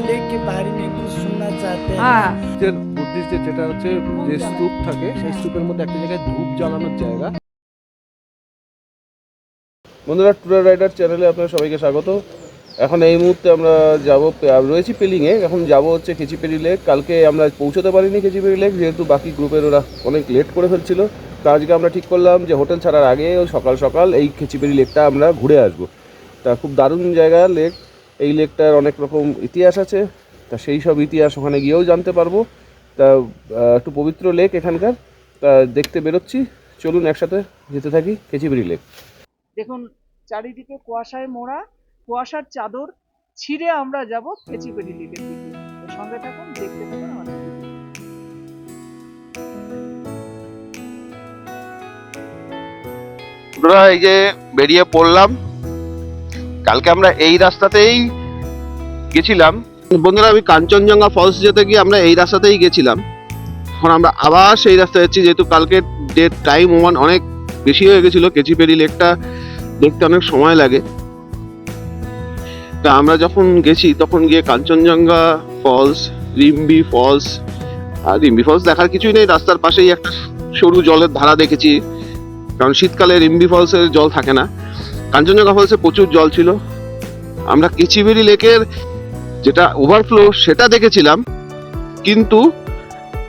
Lake के बारे में कुछ सुनना चाहते हैं হ্যাঁ বুদ্ধিস্টের বুদ্ধিস্টের যেটা হচ্ছে যে স্তূপ থাকে সেই স্তূপের মধ্যে একটা জায়গায় ধূপ জ্বালানোর জায়গা বন্ধুরা ট্যুরার রাইডার চ্যানেলে আপনার সবাইকে স্বাগত এখন এই মুহূর্তে আমরা যাব রয়েছি পেলিংয়ে এখন যাব হচ্ছে কেচিপেরি লেক কালকে আমরা পৌঁছতে পারিনি কেচিপেরি লেক যেহেতু বাকি গ্রুপের ওরা অনেক লেট করে ফেলছিল তো আজকে আমরা ঠিক করলাম যে হোটেল ছাড়ার আগে সকাল সকাল এই খেচিপেরি লেকটা আমরা ঘুরে আসবো তা খুব দারুণ জায়গা লেক এই লেকটার অনেক রকম ইতিহাস আছে তা সেই সব ইতিহাস ওখানে গিয়েও জানতে পারব। তা একটু পবিত্র লেক এখানকার তা দেখতে বেরোচ্ছি। চলুন একসাথে যেতে থাকি কেচিবেরি লেক। দেখুন চারিদিকে কুয়াশায় মোড়া কুয়াশার চাদর ছিঁড়ে আমরা যাব খেচিপেটি লেকের দিকে। সঙ্গে থাকুন দেখতে থাকুন আমাদের এই যে বেরিয়ে পড়লাম কালকে আমরা এই রাস্তাতেই গেছিলাম। বন্ধুরা, আমি কাঞ্চনজঙ্ঘা ফলস যেতে গিয়ে আমরা এই রাস্তাতেই গেছিলাম। এখন আমরা আবার সেই রাস্তায় যাচ্ছি, যেহেতু কালকে ডেট টাইম ওমান অনেক বেশি হয়ে গেছিল। কেচিপেরি লেকটা দেখতে অনেক সময় লাগে। তা আমরা যখন গেছি, তখন গিয়ে কাঞ্চনজঙ্ঘা ফলস রিম্বি ফলস আর রিম্বি ফলস দেখার কিছুই নেই। রাস্তার পাশেই একটা সরু জলের ধারা দেখেছি। কারণ শীতকালে রিম্বি ফলসের জল থাকে না। কাঞ্চনজঙ্ঘা ফলসে প্রচুর জল ছিল। আমরা কিচিবেরি লেকের যেটা ওভারফ্লো সেটা দেখেছিলাম। কিন্তু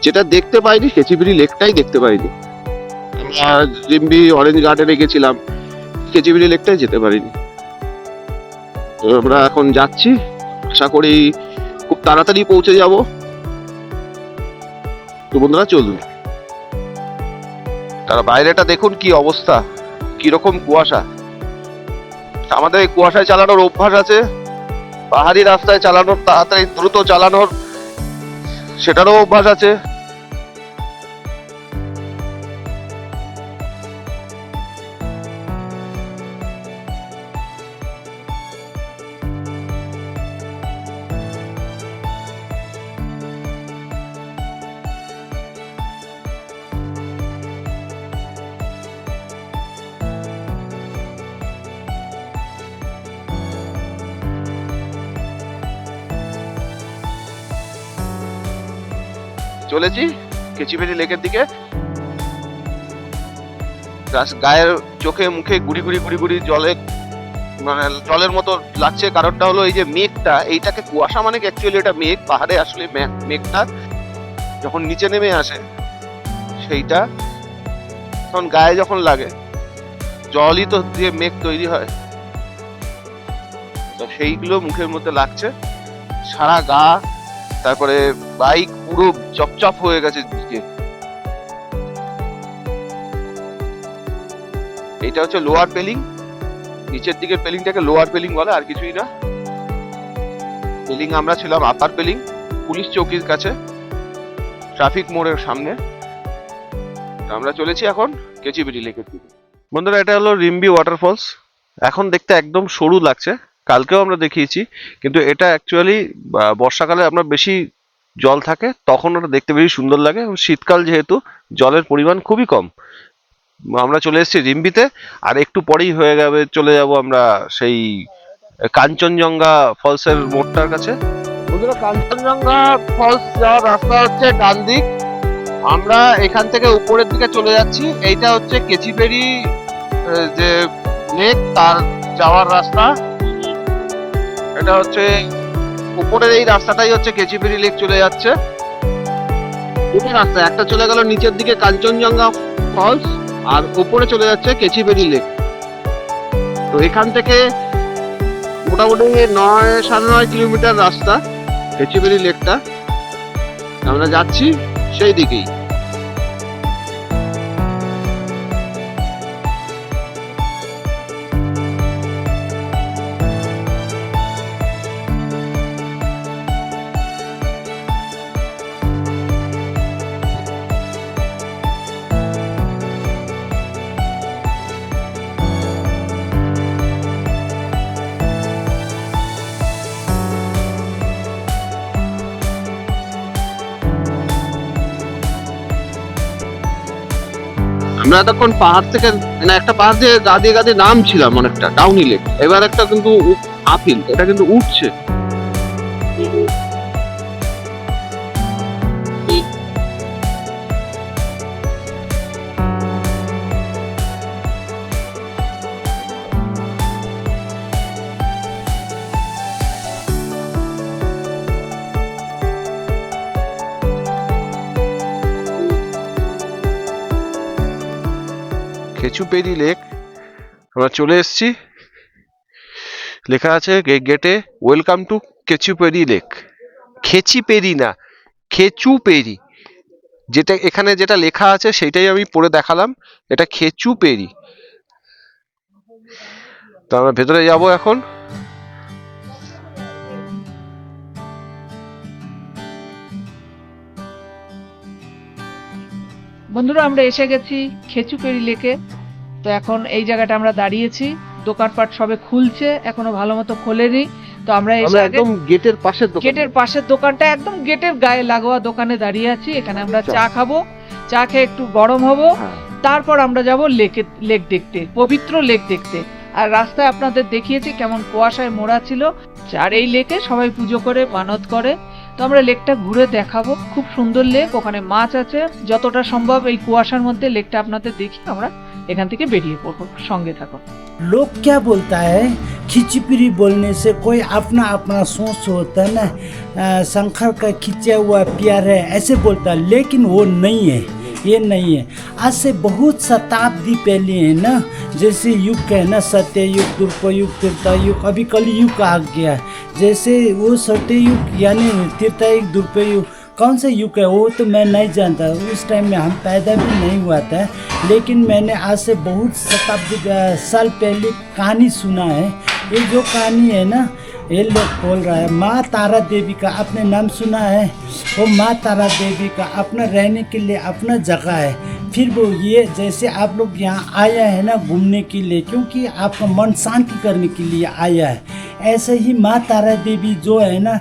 যেটা দেখতে পাইনি কেচিবিরি লেকটাই দেখতে পাইনি। আমরা রিম্বি অরেঞ্জ গার্ডেনে গেছিলাম কেচিবিরি লেকটাই যেতে পারিনি। তো আমরা এখন যাচ্ছি। আশা করি খুব তাড়াতাড়ি পৌঁছে যাব। তো বন্ধুরা, চলুন। তারা বাইরেটা দেখুন কি অবস্থা, কীরকম কুয়াশা। আমাদের কুয়াশায় চালানোর অভ্যাস আছে। পাহাড়ি রাস্তায় চালানোর তাড়াতাড়ি দ্রুত চালানোর সেটারও অভ্যাস আছে। চলেছি কেচিবেরি লেকের দিকে। গায়ের চোখে মুখে গুড়ি গুড়ি গুড়ি গুড়ি জলে মানে জলের মতো লাগছে। কারণটা হলো এই যে মেঘটা, এইটাকে কুয়াশা মানে অ্যাকচুয়ালি এটা মেঘ, পাহাড়ে আসলে মেঘটা যখন নিচে নেমে আসে, সেইটা তখন গায়ে যখন লাগে, জলই তো দিয়ে মেঘ তৈরি হয়। তো সেইগুলো মুখের মধ্যে লাগছে। সারা গা, তারপরে বাইক পুরো চপচপ হয়ে গেছে দিকে। এইটা হচ্ছে লোয়ার পেলিং নিচের দিকের পেলিংটাকে লোয়ার পেলিং বলে, আর কিছুই না। পেলিং আমরা ছিলাম আপার পেলিং পুলিশ চৌকির কাছে ট্রাফিক মোড়ের সামনে। আমরা চলেছি এখন কেচিবিটি লেকের দিকে। বন্ধুরা, এটা হলো রিম্বি ওয়াটারফলস এখন দেখতে একদম সরু লাগছে, কালকেও আমরা দেখিয়েছি, কিন্তু এটা অ্যাকচুয়ালি বর্ষাকালে আপনার বেশি জল থাকে, তখন ওটা দেখতে বেশি সুন্দর লাগে এবং শীতকাল যেহেতু, জলের পরিমাণ খুবই কম। আমরা চলে এসেছি রিম্বিতে আর একটু পরেই হয়ে যাবে, চলে যাব আমরা সেই কাঞ্চনজঙ্ঘা ফলসের মোড়টার কাছে। কাঞ্চনজঙ্ঘা ফলস যাওয়ার রাস্তা হচ্ছে ডান দিক। আমরা এখান থেকে উপরের দিকে চলে যাচ্ছি। এইটা হচ্ছে কেচিপেরি যে লেক, তার যাওয়ার রাস্তা। এটা হচ্ছে উপরের এই রাস্তাটাই হচ্ছে কেচিপিড়ি লেক চলে যাচ্ছে। দুটো রাস্তা, একটা চলে গেল নিচের দিকে কাঞ্চনজঙ্ঘা ফলস আর উপরে চলে যাচ্ছে কেচিপেরি লেক তো এখান থেকে মোটামুটি নয়, সাড়ে নয় কিলোমিটার রাস্তা কেচিপেরি লেকটা আমরা যাচ্ছি সেই দিকেই। এতক্ষণ পাহাড় থেকে মানে একটা পাহাড় দিয়ে গা দিয়ে গা দিয়ে নামছিলাম অনেকটা ডাউনি লেক এবার একটা কিন্তু আপিল এটা কিন্তু উঠছে। খেচুপেরি লেক। আমরা চলে এসেছি। লেখা আছে গেটে welcome to Khecheopalri lake Khecheopalri না, খেচুপেরি। যেটা এখানে যেটা লেখা আছে সেটাই আমি পড়ে দেখালাম, এটা খেচুপেরি। তো আমরা ভেতরে যাব এখন। বন্ধুরা, আমরা এসে গেছি খেচুপেরি লেকে। তো এখন এই জায়গাটা আমরা দাঁড়িয়েছি দোকানপাট সবে খুলছে এখনও ভালো মতো খোলেনি। তো আমরা একদম গেটের পাশের গেটের পাশের দোকানটা একদম গেটের গায়ে লাগোয়া দোকানে দাঁড়িয়ে আছি। এখানে আমরা আচ্ছা। চা খাব চা খেয়ে একটু গরম হব। হ্যাঁ। তারপর আমরা যাব লেকে লেক দেখতে পবিত্র লেক দেখতে। আর রাস্তায় আপনাদের দেখিয়েছি কেমন কুয়াশায় মোড়া ছিল। আর এই লেকে সবাই পুজো করে মানত করে। তো আমরা লেকটা ঘুরে দেখাবো খুব সুন্দর লেক ওখানে মাছ আছে যতটা সম্ভব এই কুয়াশার মধ্যে লেকটা আপনাদের দেখি আমরা এখান থেকে বেরিয়ে পড়বো সঙ্গে থাকো लोग क्या बोलता है खिचपीरी बोलने से कोई अपना अपना सोच होता है ना अ, शंकर का खिंचा हुआ प्यार है ऐसे बोलता है लेकिन वो नहीं है ये नहीं है। आज से बहुत शताब्दी पहले है ना? जैसे युग है ना सत्य युग दुर्पयुग त्रेता युग अभी कलयुग आ गया जैसे वो सत्य युग यानी त्रेता युग दुर्पयुग कौन सा युग है, वो तो मैं नहीं जानता। उस टाइम में हम पैदा भी नहीं हुआ था, लेकिन मैंने आज से बहुत शताब्दी साल पहले कहानी सुना है। ये जो कहानी है ना ये लोग बोल रहा है, माँ तारा देवी का आपने नाम सुना है? वो माँ तारा देवी का अपना रहने के लिए अपना जगह है। फिर वो ये जैसे आप लोग यहाँ आया है ना घूमने के लिए, क्योंकि आपका मन शांति करने के लिए आया है। ऐसे ही माँ तारा देवी जो है ना,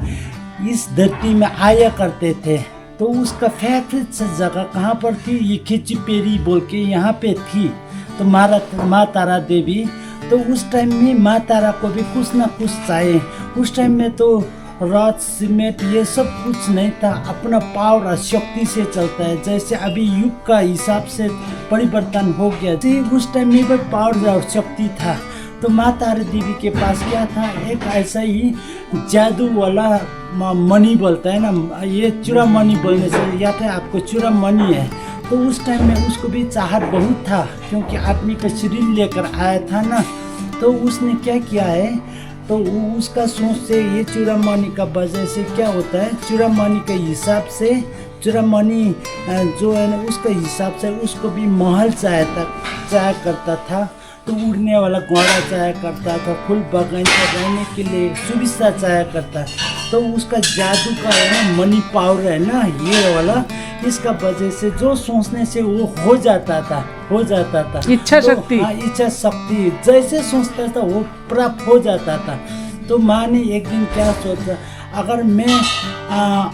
इस धरती में आया करते थे। तो उसका फेवरेट जगह कहाँ पर थी? ये खिची पेरी बोल के यहाँ पे थी। तो मारा, माँ तारा देवी तो उस टाइम में माँ तारा को भी कुछ ना कुछ चाहिए। उस टाइम में तो रथ सीमेंट, ये सब कुछ नहीं था। अपना पावर और शक्ति से चलता है। जैसे अभी युग का हिसाब से परिवर्तन हो गया। जी उस टाइम में भी पावर और शक्ति था। तो माँ तारा देवी के पास क्या था? एक ऐसा ही जादू वाला मनी बोलता है ना। ये चूड़ा मणि बोलने से या है आपको? चूड़ा मणि है। तो उस टाइम में उसको भी चाहत बहुत था, क्योंकि आदमी का शरीर लेकर आया था ना। तो उसने क्या किया है? तो उसका सोच से ये चूड़ामणि का वजह से क्या होता है? चूड़ामणि के हिसाब से चूड़ामणि जो है ना, उसके हिसाब से उसको भी महल चाहता चाह करता था। तो उड़ने वाला घोड़ा चाया करता था, फूल बगीचा रहने के लिए सुविधा चाया करता तो उसका जादू का है ना मनी पावर है ना ये वाला। इसका वजह से जो सोचने से वो हो जाता था हो जाता था। इच्छा तो, शक्ति। हाँ, इच्छा शक्ति। जैसे सोचता था वो प्राप्त हो जाता था। तो माँ ने एक दिन क्या सोचा अगर मैं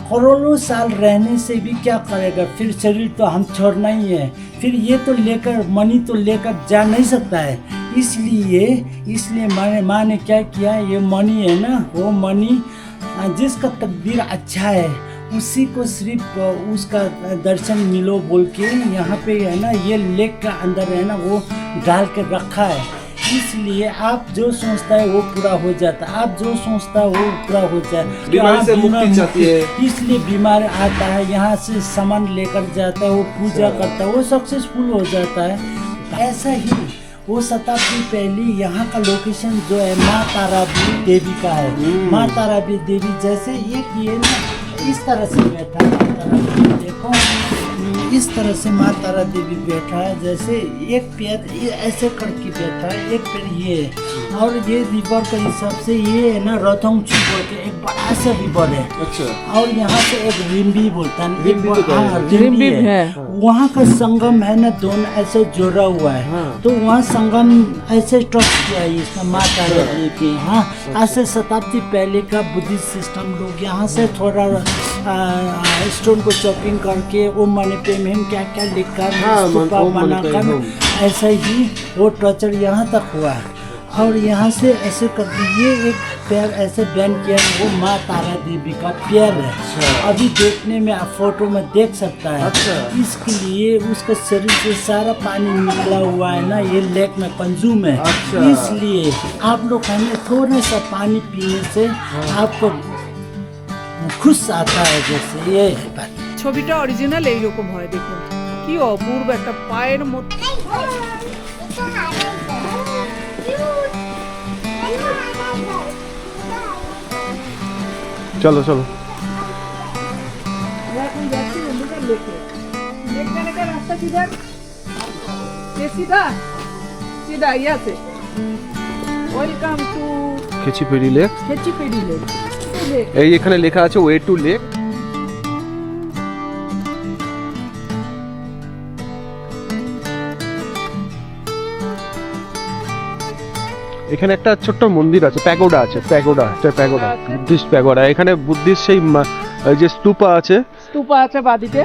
करोड़ों साल रहने से भी क्या करेगा? फिर शरीर तो हम छोड़ना ही है। फिर ये तो लेकर मनी तो लेकर जा नहीं सकता है। इसलिए इसलिए माँ ने माँ ने क्या किया ये मनी है ना वो मनी जिसका तकदीर अच्छा है उसी को सिर्फ़ उसका दर्शन मिलो बोल के यहाँ पे है ना ये लेक का अंदर है ना वो डाल के रखा है। इसलिए आप जो सोचता है वो पूरा हो जाता है। आप जो सोचता है वो पूरा हो जाए बीमारी से मुक्ति चाहती है। इसलिए बीमार आता है यहाँ से सामान लेकर जाता है वो पूजा करता है वो सक्सेसफुल हो जाता है। ऐसा ही वो शताब्दी पहली यहाँ का लोकेशन जो है माँ ताराबी देवी का है। माँ ताराबी देवी जैसे एक ये ना इस तरह से बैठा है माँ ताराबी देखो इस तरह से माँ तारा देवी बैठा है जैसे एक पैर ऐसे करके बैठा है एक पैर ये है। और ये रिवर के हिसाब से ये है ना रथोंग बोल के एक बड़ा सा रिवर है। अच्छा। और यहाँ से एक रिम्बी बोलता है रिम्बी तो हाँ, कहते रिम्बी रिम्बी है। है। वहाँ का संगम है ना दोनों ऐसे जोड़ा हुआ है। हाँ। तो वहाँ संगम ऐसे ट्रस्ट किया है इसका माता रानी के। हाँ आज से शताब्दी पहले का बुद्धिस्ट सिस्टम लोग यहाँ से थोड़ा स्टोन को चॉपिंग करके ओ मनी पेमेंट क्या क्या लिखकर हाँ, ओम बनाकर ऐसा ही वो टॉर्चर यहाँ तक हुआ है और यहाँ से ऐसे करके ये एक पैर ऐसे बैन किया है, वो माँ तारा देवी का पैर है अच्छा। अभी देखने में आप फ़ोटो में देख सकता है अच्छा। इसके लिए उसके शरीर से सारा पानी निकला हुआ है ना ये लेक में कंज्यूम है अच्छा। इसलिए आप लोग हमें थोड़ा सा पानी पीने से आपको गुस्सा आता है जैसे ये ছবিটা অরিজিনাল এইরকম হয় দেখুন। কি অপূর্ব একটা পায়ের মতো চলো চলো। Welcome to Khecheopalri lake. Khecheopalri lake. এই এখানে লেখা আছে ওয়ে টু লেক। এখানে একটা ছোট্ট মন্দির আছে প্যাগোডা আছে প্যাগোডা এটা প্যাগোডা বুদ্ধিস্ট প্যাগোডা। এখানে বুদ্ধিস্ট সেই যে স্তূপা আছে। স্তূপা আছে বাদিতে?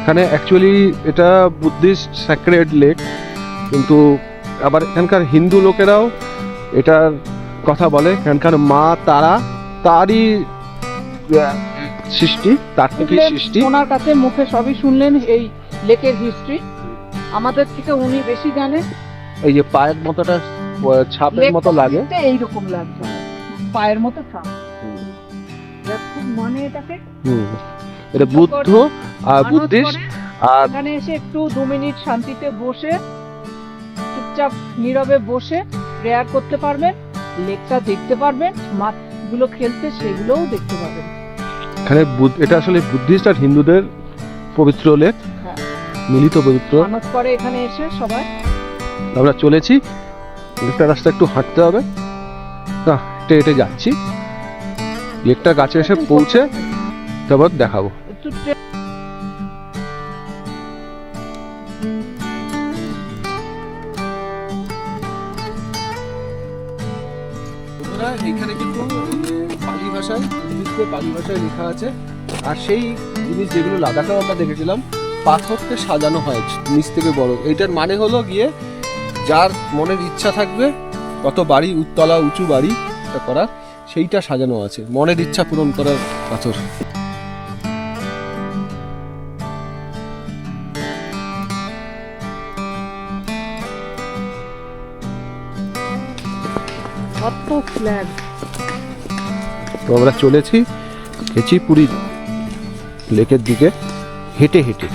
এখানে অ্যাকচুয়ালি এটা বুদ্ধিস্ট স্যাক্রেড লেক কিন্তু আবার এখানকার হিন্দু লোকেরাও এটার কথা বলে এখানকার মা তারা তারই সৃষ্টি তার থেকেই সৃষ্টি। ওনার কাছে মুখে সবই শুনলেন এই লেকের হিস্ট্রি আমাদের থেকে উনি বেশি জানে এই যে পায়ের মতোটা ছাপের মতো লাগে। এইরকম লাগছে। পায়ের মতো ছাপ। মনে এটাকে। এটা বুদ্ধ আর বুদ্ধিস্ট আর এখানে এসে একটু দু মিনিট শান্তিতে বসে চুপচাপ নীরবে বসে প্রেয়ার করতে পারবেন। লেকটা দেখতে পারবেন মাছগুলো খেলতে সেগুলোও দেখতে পাবেন এখানে এটা আসলে বুদ্ধিস্ট আর হিন্দুদের পবিত্র লেক হ্যাঁ। মিলিত পবিত্র। মানত করে এখানে এসে সবাই। আমরা চলেছি। লেকটা রাস্তা একটু হাঁটতে হবে। না হেঁটে হেঁটে যাচ্ছি। লেকটা গাছে এসে পৌঁছে তারপর দেখাবো। বুদ্ধিস্টে পালি ভাষায় লেখা আছে। আর সেই জিনিস যেগুলো লাদাখেও আমরা দেখেছিলাম পাথরকে সাজানো হয় নিচ থেকে বড়। এইটার মানে হলো গিয়ে যার মনের ইচ্ছা থাকবে, কত বাড়ি, উত্তলা, উঁচু বাড়ি করার, সেইটা সাজানো আছে। মনের ইচ্ছা পূরণ করার পাথর। কত ফ্ল্যাগ তো আমরা চলেছি হেচিপুরি লেকের দিকে, হেঁটে হেঁটে।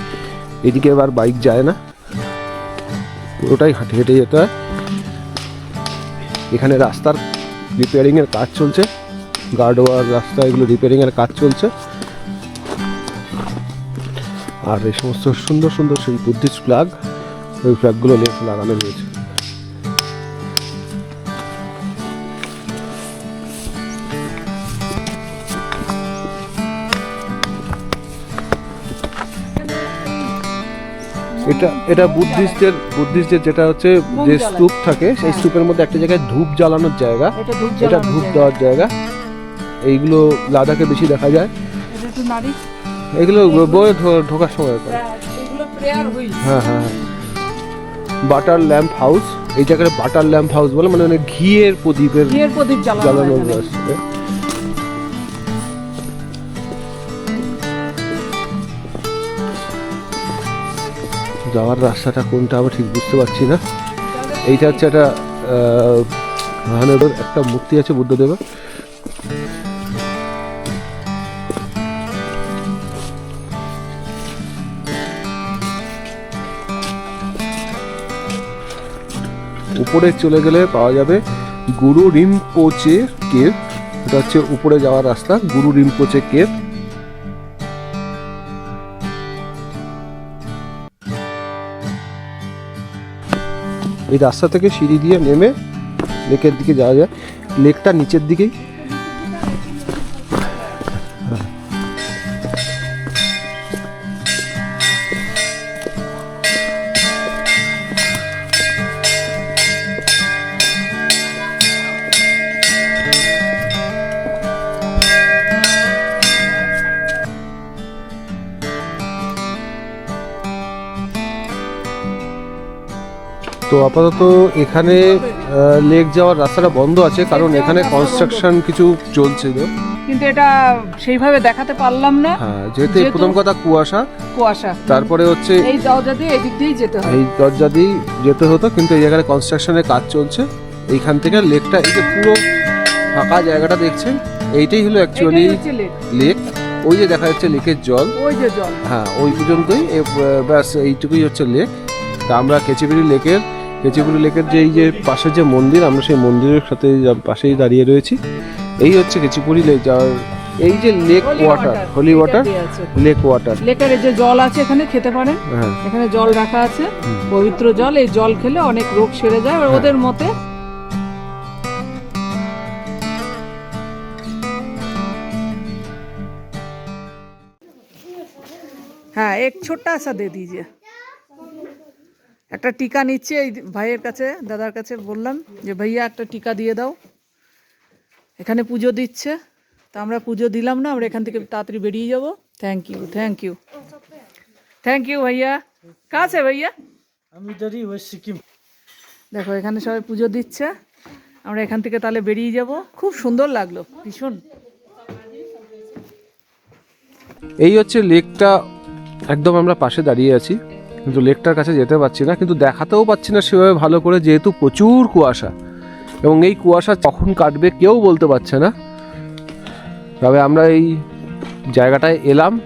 এদিকে এবার বাইক যায় না। পুরোটাই হাঁটে হেঁটে যেতে হয়। এখানে রাস্তার রিপেয়ারিংয়ের কাজ চলছে। গার্ডওয়ার রাস্তা, এগুলো রিপেয়ারিংয়ের কাজ চলছে। আর এই সমস্ত সুন্দর সুন্দর সেই বুদ্ধিস্ট ফ্ল্যাগ ওই ফ্ল্যাগগুলো লাগানো রয়েছে। এটা এটা বুদ্ধিস্টদের বুদ্ধিস্টদের যেটা হচ্ছে যে স্তূপ থাকে সেই হ্যাঁ। স্তূপের মধ্যে একটা জায়গায় ধূপ জ্বালানোর জায়গা। এটা ধূপ। দেওয়ার জায়গা। এইগুলো লাদাখে বেশি দেখা যায়। এগুলো বয়ে ঢোকার সময় এগুলো হ্যাঁ হ্যাঁ বাটার ল্যাম্প হাউস এই জায়গাটা বাটার ল্যাম্প হাউস বলে মানে ঘিয়ের প্রদীপের জ্বালানো হয় আছে যাওয়ার রাস্তাটা কোনটা আমি ঠিক বুঝতে পারছি না। এইটা হচ্ছে একটা মহাদেবের একটা মূর্তি আছে বুদ্ধদেবের। উপরে চলে গেলে পাওয়া যাবে গুরু রিমপোচে কেভ। এটা হচ্ছে উপরে যাওয়ার রাস্তা, গুরু রিমপোচে কেভ। এই রাস্তা থেকে সিঁড়ি দিয়ে নেমে লেকের দিকে যাওয়া যায়। লেকটা নিচের দিকেই। আপাতত এখানে লেক যাওয়ার রাস্তাটা বন্ধ আছে কারণ এখানে কনস্ট্রাকশন কিছু চলছিল। কিন্তু এটা সেইভাবে দেখাতে পারলাম না। হ্যাঁ যেহেতু প্রথম কথা কুয়াশা কুয়াশা। তারপরে হচ্ছে এই দরজা দিয়ে এদিক দিয়েই যেতে হয় এই দরজা দিয়েই যেতে হতো কিন্তু এই জায়গায় কনস্ট্রাকশনের কাজ চলছে। এইখান থেকে লেকটা এই যে পুরো ফাঁকা জায়গাটা দেখছেন এইটাই হলো অ্যাকচুয়ালি লেক। ওই যে দেখা যাচ্ছে লেকের জল। ওই যে জল। হ্যাঁ ওই পর্যন্তই ব্যাস এইটুকুই হচ্ছে লেক। তা আমরা কেচিবিড়ি লেকের কেচিপুরি লেকের যে এই যে পাশে যে মন্দির আমরা সেই মন্দিরের সাথে পাশেই দাঁড়িয়ে রয়েছি। এই হচ্ছে কেচিপুরি লেক যার এই যে lake water holy water lake water. লেকের যে জল আছে এখানে খেতে পারেন। হ্যাঁ। এখানে জল রাখা আছে পবিত্র জল এই জল খেলে অনেক রোগ সেরে যায় আর ওদের মতে হ্যাঁ এক ছোট্টা সা দে দিজিয়ে একটা টিকা নিচ্ছে এই ভাইয়ের কাছে দাদার কাছে বললাম যে ভাইয়া একটা টিকা দিয়ে দাও। এখানে পুজো দিচ্ছে। তা আমরা পুজো দিলাম না আমরা এখান থেকে তাড়াতাড়ি বেরিয়ে যাব। Thank you thank you thank you ভাইয়া। কাছে ভাইয়া? আমি ধরি ওই সিকিম। দেখো এখানে সবাই পুজো দিচ্ছে। আমরা এখান থেকে তাহলে বেরিয়ে যাব। খুব সুন্দর লাগল ভীষণ। এই হচ্ছে লেকটা একদম আমরা পাশে দাঁড়িয়ে আছি। কিন্তু লেকটার কাছে যেতে পারছি না, কিন্তু দেখাতেও পাচ্ছি না সেভাবে ভালো করে, যেহেতু প্রচুর কুয়াশা। এবং এই কুয়াশা কখন কাটবে কেউ বলতে পারছে না। তবে আমরা এই জায়গাটায় এলাম।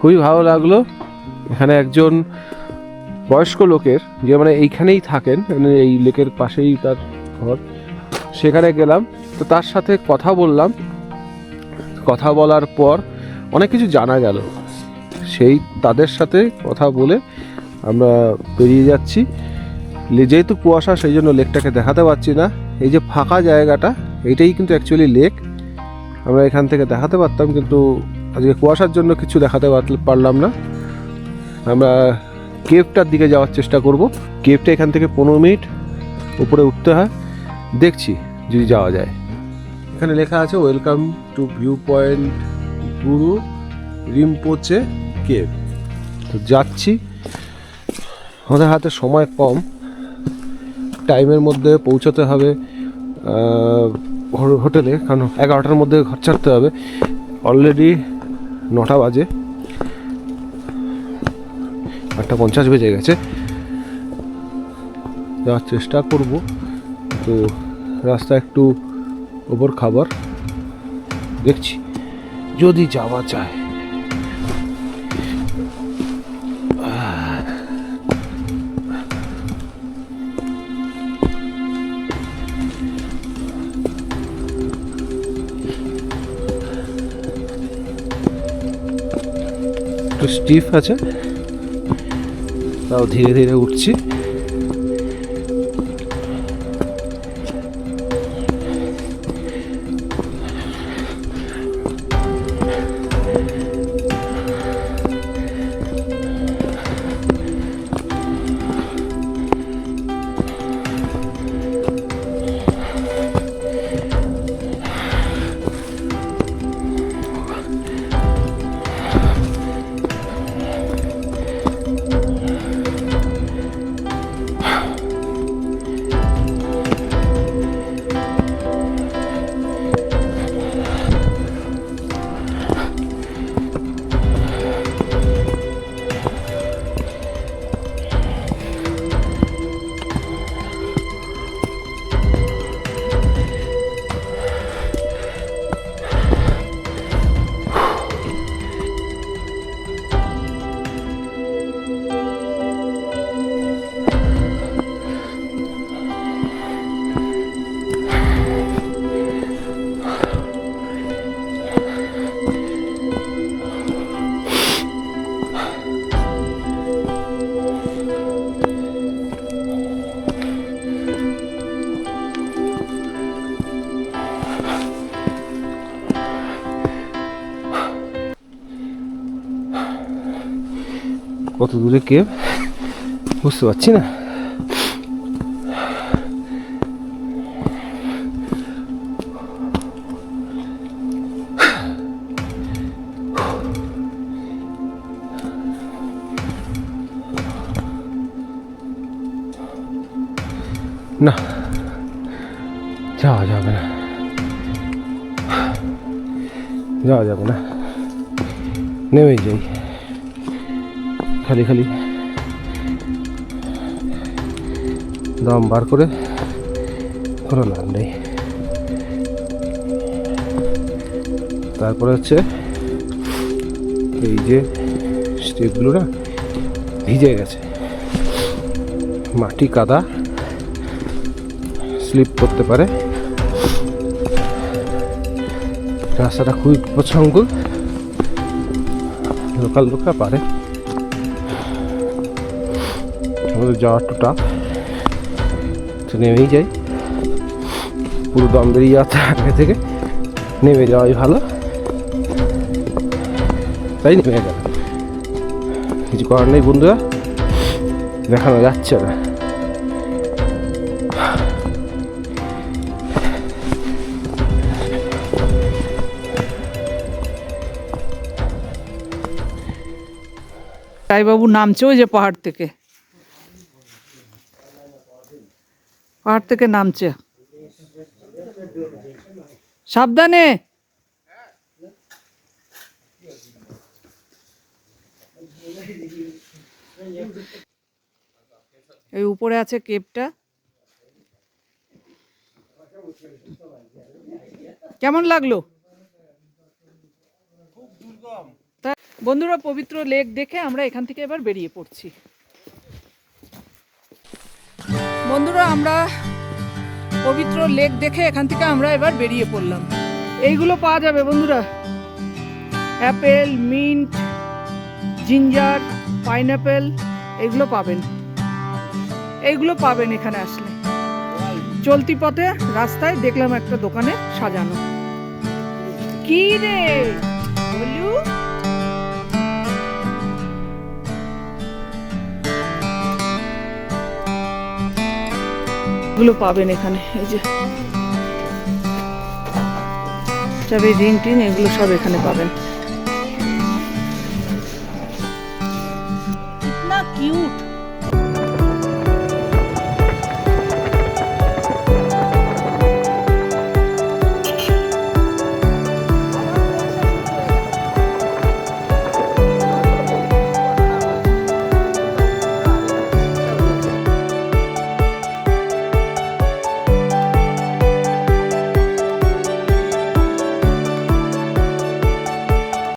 খুবই ভালো লাগল। এখানে একজন বয়স্ক লোকের, যে মানে এইখানেই থাকেন মানে এই লেকের পাশেই তার ঘর, সেখানে গেলাম। তো তার সাথে কথা বললাম। কথা বলার পর অনেক কিছু জানা গেল। সেই তাদের সাথে কথা বলে আমরা বেরিয়ে যাচ্ছি। যেহেতু কুয়াশা, সেই জন্য লেকটাকে দেখাতে পারছি না। এই যে ফাঁকা জায়গাটা এইটাই কিন্তু অ্যাকচুয়ালি লেক আমরা এখান থেকে দেখাতে পারতাম, কিন্তু আজকে কুয়াশার জন্য কিছু দেখাতে পারল- পারলাম না। আমরা কেভটার দিকে যাওয়ার চেষ্টা করব। কেভটা এখান থেকে পনেরো মিনিট উপরে উঠতে হয়। দেখছি যদি যাওয়া যায়। এখানে লেখা আছে welcome to view point Guru রিমপোচে cave তো যাচ্ছি। আমাদের হাতে সময় কম। টাইমের মধ্যে পৌঁছতে হবে হোটেলে, কারণ এগারোটার মধ্যে ঘর ছাড়তে হবে। অলরেডি নটা বাজে। আটটা পঞ্চাশ বেজে গেছে। যাওয়ার চেষ্টা করব। তো রাস্তা একটু ওপর খাবার দেখছি। যদি যাওয়া যায়। একটু স্টিফ আছে। তাও ধীরে ধীরে উঠছি। কত দূরে কে? বুঝতে পারছি না। না। যাওয়া যাবে না। যাওয়া যাবে না। নেমে যাই। খালি খালি। দম বার করে কোনো লাভ নেই। তারপরে হচ্ছে এই যে স্টেপগুলো না ভিজে গেছে। মাটি কাদা স্লিপ করতে পারে। রাস্তাটা খুবই পছঙ্গুল লোকাল লোকরা পারে। আমাদের যাওয়ার তো নেমেই যাই। পুরো দম বেরিয়ে আগে থেকে। নেমে যাওয়াই ভালো। তাই নেমে গেল কিছু করার নেই বন্ধুরা। দেখানো যাচ্ছে না। রায়বাবু নামছে ওই যে পাহাড় থেকে। পাহাড় থেকে নামছে। সাবধানে। এই উপরে আছে কেপটা। কেমন লাগল? বন্ধুরা পবিত্র লেক দেখে আমরা এখান থেকে এবার বেরিয়ে পড়ছি। বন্ধুরা, আমরা পবিত্র লেক দেখে এখান থেকে আমরা এবার বেরিয়ে পড়লাম। এইগুলো পাওয়া যাবে বন্ধুরা। অ্যাপেল, মিন্ট, জিঞ্জার, পাইনঅ্যাপেল, এগুলো পাবেন। এইগুলো পাবেন এখানে আসলে। চলতি পথে রাস্তায় দেখলাম একটা দোকানে সাজানো। কি রে? এগুলো পাবেন এখানে এই যে। তবে রিং টিং এগুলো সব এখানে পাবেন। কিউট।